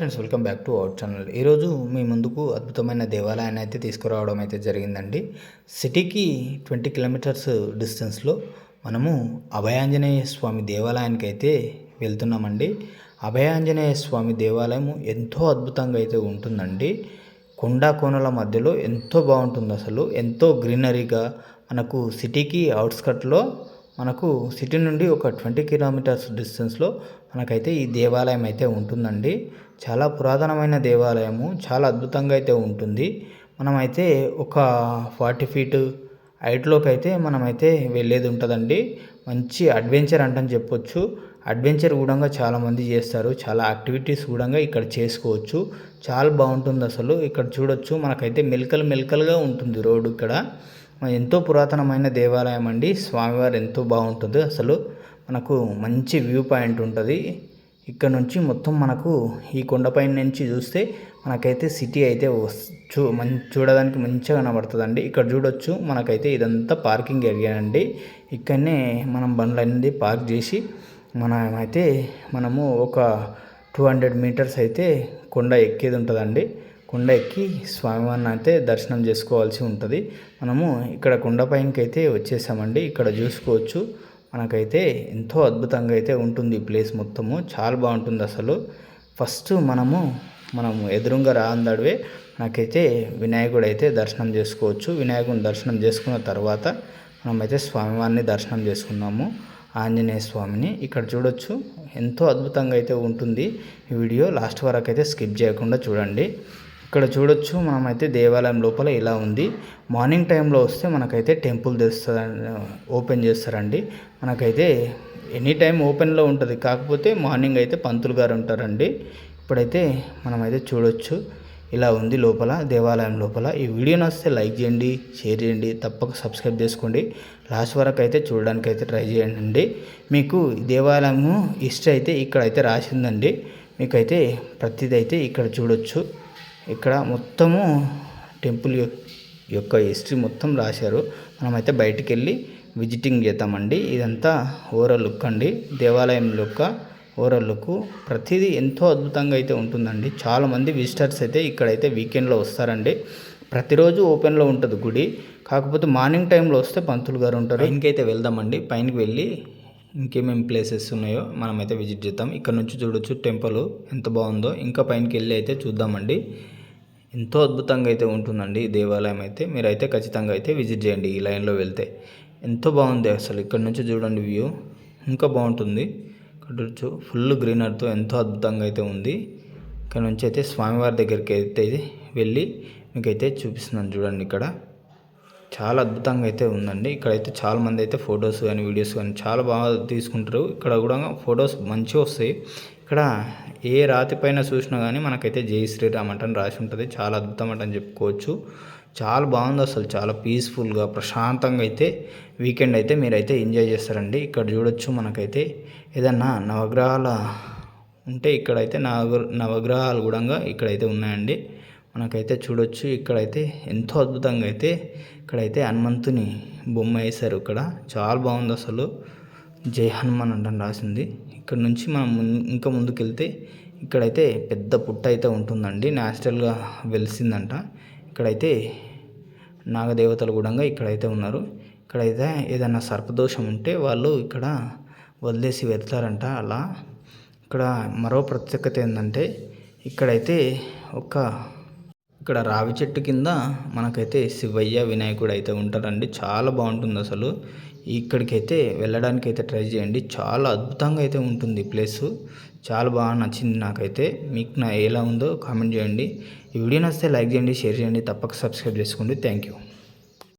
Welcome back to our channel ఈరోజు మీ ముందుకు అద్భుతమైన దేవాలయాన్ని అయితే తీసుకురావడం అయితే జరిగిందండి. సిటీకి ట్వంటీ కిలోమీటర్స్ డిస్టెన్స్లో మనము అభయాంజనేయ స్వామి దేవాలయానికి అయితే వెళ్తున్నామండి. అభయాంజనేయ స్వామి దేవాలయం ఎంతో అద్భుతంగా అయితే ఉంటుందండి. కొండా కోనల మధ్యలో ఎంతో బాగుంటుంది అసలు. ఎంతో గ్రీనరీగా మనకు సిటీకి అవుట్స్కట్లో మనకు సిటీ నుండి ఒక ట్వంటీ కిలోమీటర్స్ డిస్టెన్స్లో మనకైతే ఈ దేవాలయం అయితే ఉంటుందండి. చాలా పురాతనమైన దేవాలయము చాలా అద్భుతంగా అయితే ఉంటుంది. మనమైతే ఒక ఫార్టీ ఫీట్ హైట్లోకి అయితే మనమైతే వెళ్ళేది ఉంటుందండి. మంచి అడ్వెంచర్ అంటని చెప్పొచ్చు. అడ్వెంచర్ కూడా చాలామంది చేస్తారు. చాలా యాక్టివిటీస్ కూడా ఇక్కడ చేసుకోవచ్చు. చాలా బాగుంటుంది అసలు. ఇక్కడ చూడొచ్చు. మనకైతే మెలకలు మెలకలుగా ఉంటుంది రోడ్డు ఇక్కడ. ఎంతో పురాతనమైన దేవాలయం అండి. స్వామివారు ఎంతో బాగుంటుంది. అసలు మనకు మంచి వ్యూ పాయింట్ ఉంటుంది. ఇక్కడ నుంచి మొత్తం మనకు ఈ కొండపై నుంచి చూస్తే మనకైతే సిటీ అయితే చూ మం చూడడానికి మంచిగా కనబడుతుందండి. ఇక్కడ చూడొచ్చు మనకైతే ఇదంతా పార్కింగ్ ఏరియా అండి. ఇక్కడనే మనం బండ్లన్నీ పార్క్ చేసి మనమైతే మనము ఒక టూ హండ్రెడ్ మీటర్స్ అయితే కొండ ఎక్కేది ఉంటుందండి. కొండ ఎక్కి స్వామివారిని అయితే దర్శనం చేసుకోవాల్సి ఉంటుంది. మనము ఇక్కడ కొండపైనకి అయితే వచ్చేసామండి. ఇక్కడ చూసుకోవచ్చు. మనకైతే ఎంతో అద్భుతంగా అయితే ఉంటుంది ఈ ప్లేస్ మొత్తము. చాలా బాగుంటుంది అసలు. ఫస్ట్ మనము మనము ఎదురుగా రాందడివే నాకైతే వినాయకుడు అయితే దర్శనం చేసుకోవచ్చు. వినాయకుని దర్శనం చేసుకున్న తర్వాత మనమైతే స్వామివారిని దర్శనం చేసుకున్నాము. ఆంజనేయ స్వామిని. ఇక్కడ చూడొచ్చు. ఎంతో అద్భుతంగా అయితే ఉంటుంది. ఈ వీడియో లాస్ట్ వరకు అయితే స్కిప్ చేయకుండా చూడండి. ఇక్కడ చూడొచ్చు మనమైతే దేవాలయం లోపల ఇలా ఉంది. మార్నింగ్ టైంలో వస్తే మనకైతే టెంపుల్ తెస్తారు ఓపెన్ చేస్తారండి. మనకైతే ఎనీ టైం ఓపెన్లో ఉంటుంది. కాకపోతే మార్నింగ్ అయితే పంతులు గారు ఉంటారండి. ఇప్పుడైతే మనమైతే చూడొచ్చు. ఇలా ఉంది లోపల దేవాలయం లోపల. ఈ వీడియో నచ్చితే లైక్ చేయండి షేర్ చేయండి. తప్పక సబ్స్క్రైబ్ చేసుకోండి. లాస్ట్ వరకు అయితే చూడడానికి అయితే ట్రై చేయండి. మీకు దేవాలయము హిస్టరీ అయితే ఇక్కడైతే రాసిందండి. మీకైతే ప్రతిదైతే ఇక్కడ చూడొచ్చు. ఇక్కడ మొత్తము టెంపుల్ యొక్క హిస్టరీ మొత్తం రాశారు. మనమైతే బయటికి వెళ్ళి విజిటింగ్ చేద్దామండి. ఇదంతా ఓవరాల్ లుక్ అండి. దేవాలయం యొక్క ఓవరాల్ లుక్. ప్రతిదీ ఎంతో అద్భుతంగా అయితే ఉంటుందండి. చాలామంది విజిటర్స్ అయితే ఇక్కడైతే వీకెండ్లో వస్తారండి. ప్రతిరోజు ఓపెన్లో ఉంటుంది గుడి. కాకపోతే మార్నింగ్ టైంలో వస్తే పంతులు గారు ఉంటారు. ఇంకైతే వెళ్దామండి. పైనకి వెళ్ళి ఇంకేమేమి ప్లేసెస్ ఉన్నాయో మనమైతే విజిట్ చేద్దాం. ఇక్కడ నుంచి చూడొచ్చు టెంపుల్ ఎంత బాగుందో. ఇంకా పైనకి వెళ్ళి అయితే చూద్దామండి. ఎంతో అద్భుతంగా అయితే ఉంటుందండి ఈ దేవాలయం అయితే. మీరైతే ఖచ్చితంగా అయితే విజిట్ చేయండి ఈ లైన్లో వెళ్తే. ఎంతో బాగుంది అసలు. ఇక్కడ నుంచి చూడండి వ్యూ. ఇంకా బాగుంటుంది. ఇక్కడ ఫుల్ గ్రీనర్తో ఎంతో అద్భుతంగా అయితే ఉంది. ఇక్కడ నుంచి అయితే స్వామివారి దగ్గరికి అయితే వెళ్ళి మీకైతే చూపిస్తున్నాను చూడండి ఇక్కడ. చాలా అద్భుతంగా అయితే ఉందండి. ఇక్కడైతే చాలా మంది అయితే ఫొటోస్ కానీ వీడియోస్ కానీ చాలా బాగా తీసుకుంటారు. ఇక్కడ కూడా ఫొటోస్ మంచిగా వస్తాయి. ఇక్కడ ఏ రాతి పైన చూసినా కానీ మనకైతే జై శ్రీరామ్ అంటని రాసి ఉంటుంది. చాలా అద్భుతం అంటని చెప్పుకోవచ్చు. చాలా బాగుంది అసలు. చాలా పీస్ఫుల్గా ప్రశాంతంగా అయితే వీకెండ్ అయితే మీరైతే ఎంజాయ్ చేస్తారండి. ఇక్కడ చూడొచ్చు మనకైతే ఏదన్నా నవగ్రహాల ఉంటే ఇక్కడైతే నవ నవగ్రహాలు కూడా ఇక్కడైతే ఉన్నాయండి. మనకైతే చూడొచ్చు. ఇక్కడైతే ఎంతో అద్భుతంగా అయితే ఇక్కడైతే హనుమంతుని బొమ్మ వేశారు ఇక్కడ. చాలా బాగుంది అసలు. జై హనుమాన్ అంటని రాసింది. ఇక్కడ నుంచి మనం ఇంకా ముందుకెళ్తే ఇక్కడైతే పెద్ద పుట్ట అయితే ఉంటుందండి. న్యాచురల్గా వెలిసిందంట. ఇక్కడైతే నాగదేవతలు గుడంగా ఇక్కడైతే ఉన్నారు. ఇక్కడైతే ఏదైనా సర్పదోషం ఉంటే వాళ్ళు ఇక్కడ వదిలేసి వెళ్తారంట అలా. ఇక్కడ మరో ప్రత్యేకత ఏంటంటే ఇక్కడైతే ఒక ఇక్కడ రావి చెట్టు కింద మనకైతే శివయ్య వినాయకుడు అయితే ఉంటారండి. చాలా బాగుంటుంది అసలు. ఇక్కడికైతే వెళ్ళడానికి అయితే ట్రై చేయండి. చాలా అద్భుతంగా అయితే ఉంటుంది ప్లేసు. చాలా బాగా నచ్చింది నాకైతే. మీకు నా ఎలా ఉందో కామెంట్ చేయండి. ఈ వీడియో నచ్చితే లైక్ చేయండి షేర్ చేయండి. తప్పక సబ్స్క్రైబ్ చేసుకోండి. Thank you.